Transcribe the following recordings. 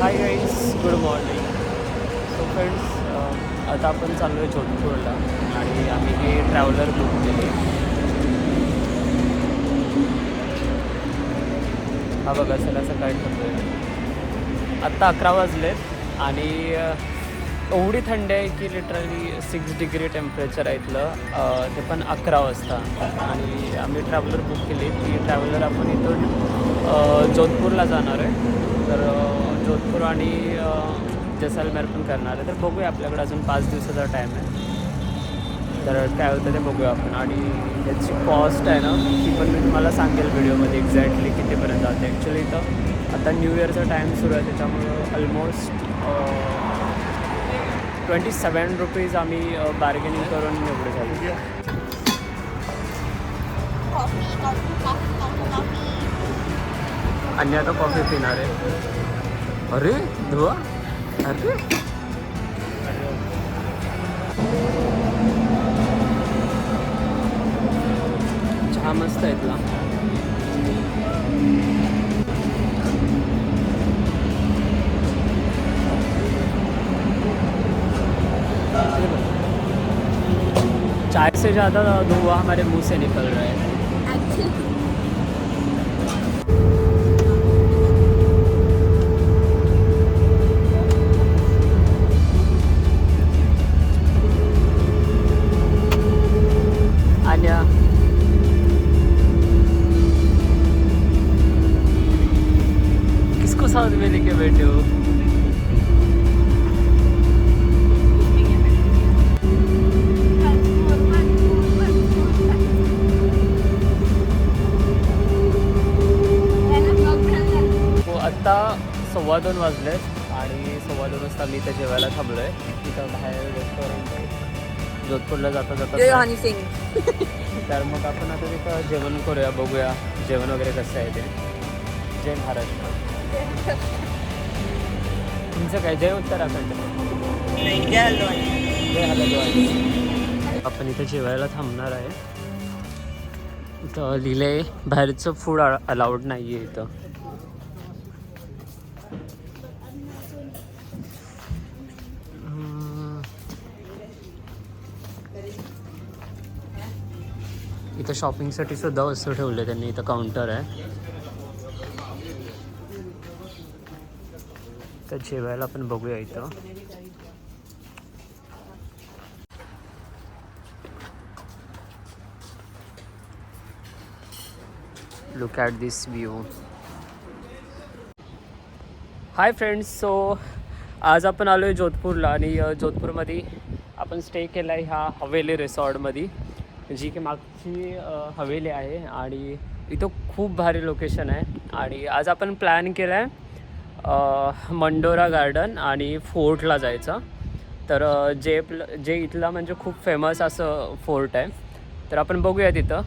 Hi guys good morning so friends आता आपण चाललो आहे जोधपूरला आणि आम्ही हे ट्रॅव्हलर बुक केले हा बघा सगळं सकाळी ठरतो आहे आत्ता अकरा वाजलेत आणि एवढी थंडी आहे की लिटरली सिक्स डिग्री टेम्परेचर आहे इथलं. ते पण अकरा वाजता. आणि आम्ही ट्रॅव्हलर बुक केली. ती ट्रॅव्हलर आपण इथून जोधपूरला जाणार आहे. तर जोधपूर आणि जैसलमेर पण करणार आहे. तर बघूया आपल्याकडे अजून पाच दिवसाचा टाईम आहे. तर काय होतं ते बघूया आपण. आणि त्याची कॉस्ट आहे ना ती पण मी तुम्हाला सांगेल व्हिडिओमध्ये एक्झॅक्टली कितीपर्यंत जाते. ॲक्च्युली तर आता न्यू इयरचा टाईम सुरू आहे त्याच्यामुळं ऑलमोस्ट ट्वेंटी सेवन रुपीज आम्ही बार्गेनिंग करून एवढे झाले. आणि आता कॉफी पिणार आहे. अरे धुवा अरे. चहा मस्त आहे तुला. चाय से ज़्यादा धुआं हमारे मुंह से निकल रहा. है आत्ता सव्वा दोन वाजलेत आणि सव्वा दोन वाजता मी इथं जेवायला थांबलो आहे तिथं बाहेर रेस्टॉरंट आहे. जोधपूरला जाता जाता सिंग. तर मग आपण आता तिथं जेवण करूया बघूया जेवण वगैरे कसं आहे ते. जय महाराष्ट्र तुमचं काय? जय उत्तराखंड. जय आपण इथं जेवायला थांबणार आहे. इथं लिहिलंय बाहेरचं फूड अलाउड नाही आहे इथं. इथं शॉपिंगसाठी सुद्धा वस्तू ठेवले त्यांनी. इथं काउंटर आहे. तर जेवायला आपण बघूया इथं. Look at this view hi friends so आज आपण आलो आहे जोधपूरला आणि जोधपूरमध्ये आपण स्टे केला आहे ह्या हवेली रिसॉर्टमध्ये जी की माग ही हवेली आहे आणि इथं खूप भारी लोकेशन आहे. आणि आज आपण प्लॅन केला आहे मंडोरा गार्डन आणि फोर्टला जायचं. तर जे प्ल जे इथला म्हणजे खूप फेमस असं फोर्ट आहे. तर आपण बघूया तिथं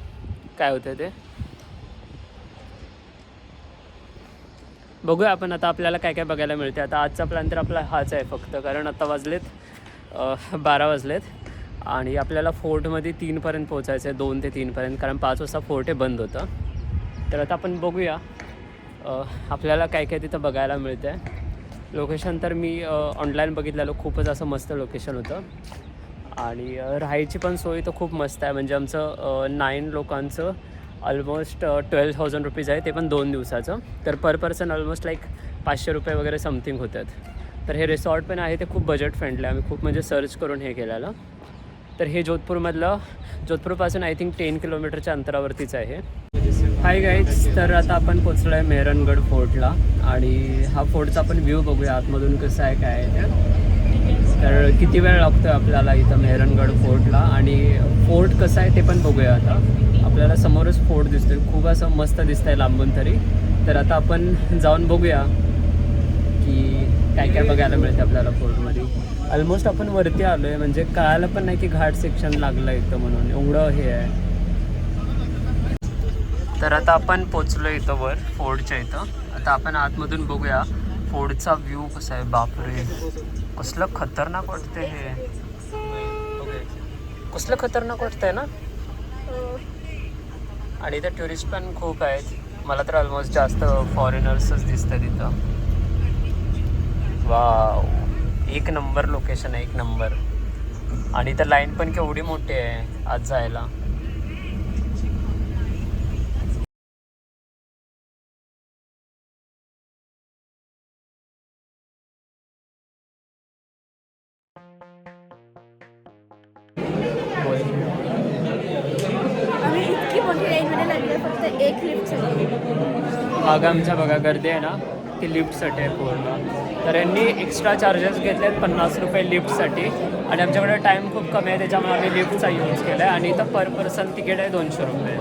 काय होतं ते. बघूया आपण आता आपल्याला काय काय बघायला मिळते आता आजचा प्लॅन तर आपला हाच आहे फक्त कारण आता वाजलेत बारा वाजलेत. आणि आपल्याला फोर्टमध्ये तीनपर्यंत पोचायचं आहे दोन ते तीनपर्यंत कारण पाच वाजता फोर्ट हे बंद होतं. तर आता आपण बघूया आपल्याला काय काय तिथं बघायला मिळतं आहे लोकेशन तर मी ऑनलाईन बघितलेलं खूपच असं मस्त लोकेशन होतं. आणि राहायची पण सोय तर खूप मस्त आहे. म्हणजे आमचं नाईन लोकांचं ऑलमोस्ट ट्वेल्व थाउजंड रुपीज आहे ते पण दोन दिवसाचं. तर पर पर्सन ऑलमोस्ट लाईक पाचशे रुपये वगैरे समथिंग होतात. तर हे रिसॉर्ट पण आहे ते खूप बजेट फ्रेंडली आहे. आम्ही खूप म्हणजे सर्च करून हे केलेलं. तर हे जोधपूरमधलं जोधपूरपासून आय थिंक टेन किलोमीटरच्या अंतरावरतीच आहे. हाय गाईज तर आता आपण पोचलो आहे मेहरणगड फोर्टला आणि हा फोर्टचा आपण व्ह्यू बघूया आतमधून कसं आहे काय आहे ते. तर किती वेळ लागतो आहे आपल्याला इथं मेहरणगड फोर्टला? आणि फोर्ट कसं आहे ते पण बघूया आता. आपल्याला समोरच फोर्ट दिसतोय खूप असं मस्त दिसतं आहे लांबून तरी. तर आता आपण जाऊन बघूया की काय काय बघायला मिळते आपल्याला फोर्टमध्ये. ऑलमोस्ट आपण वरती आलो आहे म्हणजे कळालं पण नाही की घाट सेक्शन लागलं इथं म्हणून. एवढं हे आहे. तर आता आपण पोचलो इथं वर फोर्डच्या इथं. आता आपण आतमधून बघूया फोर्डचा व्ह्यू कसा आहे? बापरे. कसलं खतरनाक वाटतंय हे. कसलं खतरनाक वाटतंय ना? आणि इथं टुरिस्ट पण खूप आहेत. मला तर ऑलमोस्ट जास्त फॉरेनर्सच दिसतात इथं. वा एक नंबर लोकेशन आहे एक नंबर. आणि तर लाईन पण केवढी मोठी आहे आज जायला. आमच्या बघा गर्दी आहे ना? ती लिफ्टसाठी आहे पूर्ण. तर यांनी एक्स्ट्रा चार्जेस घेतले आहेत पन्नास रुपये लिफ्टसाठी. आणि आमच्याकडे टाईम खूप कमी आहे त्याच्यामुळे आम्ही लिफ्टचा यूज केला आहे आणि इथं पर पर्सन तिकीट आहे दोनशे रुपये.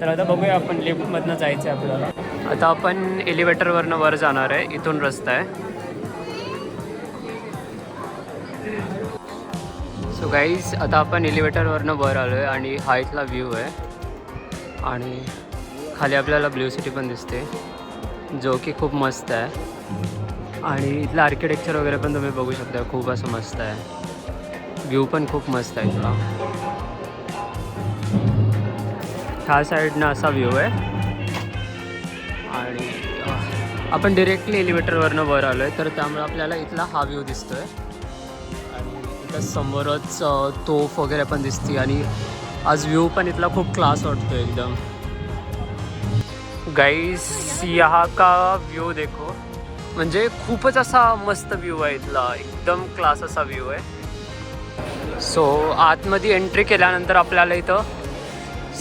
तर आता बघूया आपण लिफ्टमधनं जायचं आहे आपल्याला. आता आपण एलिव्हेटरवरनं वर जाणार आहे. इथून रस्ता आहे. सो गाईज आता आपण एलिव्हेटरवरनं वर आलो आहे आणि हा इथला व्ह्यू आहे. आणि खाली आपल्याला ब्ल्यू सिटी पण दिसते. जो की खूप मस्त आहे. आणि इथलं आर्किटेक्चर वगैरे पण तुम्ही बघू शकता खूप असं मस्त आहे. व्ह्यू पण खूप मस्त आहे इथला. ह्या साईडनं असा व्ह्यू आहे. आणि आपण डिरेक्टली एलिव्हेटरवरनं वर आलो आहे तर त्यामुळे आपल्याला इथला हा व्ह्यू दिसतो आहे आणि इथं समोरच तोफ वगैरे पण दिसते आणि आज व्ह्यू पण इथला खूप क्लास वाटतो एकदम. गाईस यहाँ का व्यू देखो. म्हणजे खूपच असा मस्त व्ह्यू आहे इथला. एकदम क्लास असा व्ह्यू आहे. सो आतमध्ये एंट्री केल्यानंतर आपल्याला इथं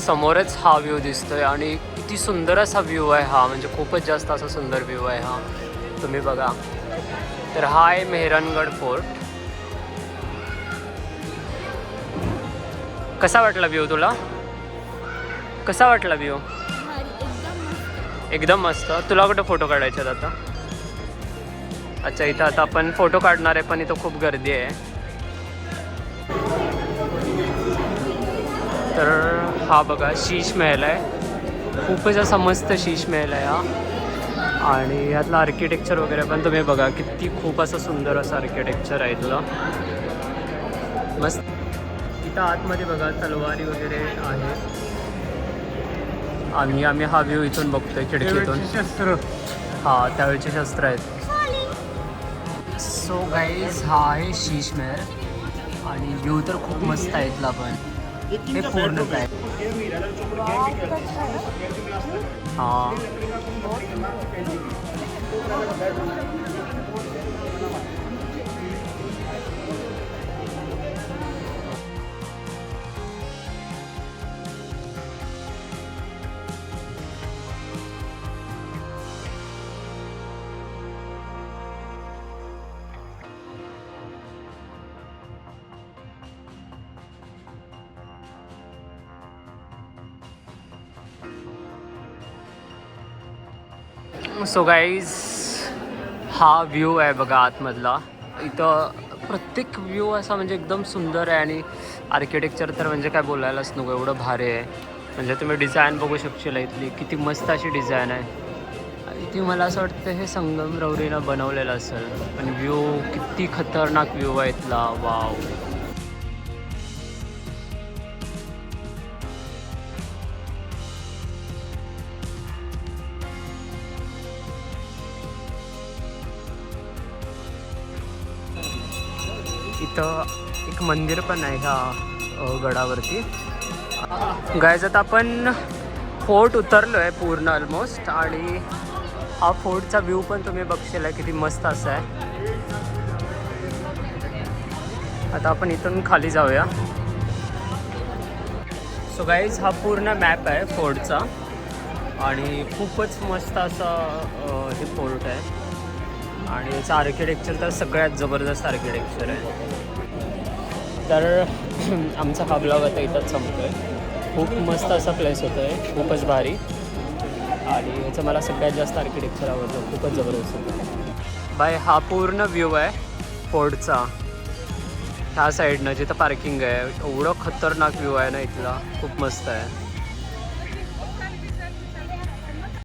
समोरच हा व्ह्यू दिसतोय आणि किती सुंदर असा व्ह्यू आहे हा. म्हणजे खूपच जास्त असा सुंदर व्ह्यू आहे हा. तुम्ही बघा. तर हा आहे मेहरणगड फोर्ट. कसा वाटला व्ह्यू तुला? कसा वाटला व्ह्यू एकदम मस्त. तुला कुठं फोटो काढायचे आहेत आता? अच्छा इथं आता आपण फोटो काढणार आहे पण इथं खूप गर्दी आहे. तर हा बघा शीश महल आहे. खूपच असा मस्त शीश महल आहे हा. आणि यातलं आर्किटेक्चर वगैरे पण तुम्ही बघा किती खूप असं सुंदर असं आर्किटेक्चर आहे तुला मस्त. इथं आतमध्ये बघा तलवारी वगैरे आहे. आणि आम्ही हा व्ह्यू इथून बघतोय खिडकीतून. शस्त्र. हा त्यावेळचे शस्त्र आहेत. सो गाईज हा आहे शीश महल आणि व्ह्यू तर खूप मस्त आहे इथला पण. हे पूर्ण काय हा. सो गाईज हा व्ह्यू आहे बघा आतमधला. इथं प्रत्येक व्ह्यू असा म्हणजे एकदम सुंदर आहे आणि आर्किटेक्चर तर म्हणजे काय बोलायलाच नको एवढं भारी आहे. म्हणजे तुम्ही डिझाईन बघू शकशील इथली किती मस्त अशी डिझाईन आहे. इथे ती मला असं वाटतं हे संगमरवरीनं बनवलेलं असेल. आणि व्ह्यू किती खतरनाक व्ह्यू आहे इथला. वाव इथं एक मंदिर पण आहे ह्या गडावरती. गायज आता आपण फोर्ट उतरलो आहे पूर्ण ऑलमोस्ट आणि हा फोर्टचा व्ह्यू पण तुम्ही बघशील आहे किती मस्त असा आहे. आता आपण इथून खाली जाऊया. सो गाईज हा पूर्ण मॅप आहे फोर्टचा आणि खूपच मस्त असा हे फोर्ट आहे. आणि याचं आर्किटेक्चर तर सगळ्यात जबरदस्त आर्किटेक्चर आहे. तर आमचा हा ब्लॉग आता इथंच संपतो आहे खूप मस्त असा प्लेस होतो आहे खूपच भारी. आणि याचं मला सगळ्यात जास्त आर्किटेक्चर आवडतं. खूपच जबरदस्त. होतं बाय हा पूर्ण व्ह्यू आहे फोर्टचा. ह्या साईडनं जिथं पार्किंग आहे एवढं खतरनाक व्ह्यू आहे ना इथला. खूप मस्त आहे.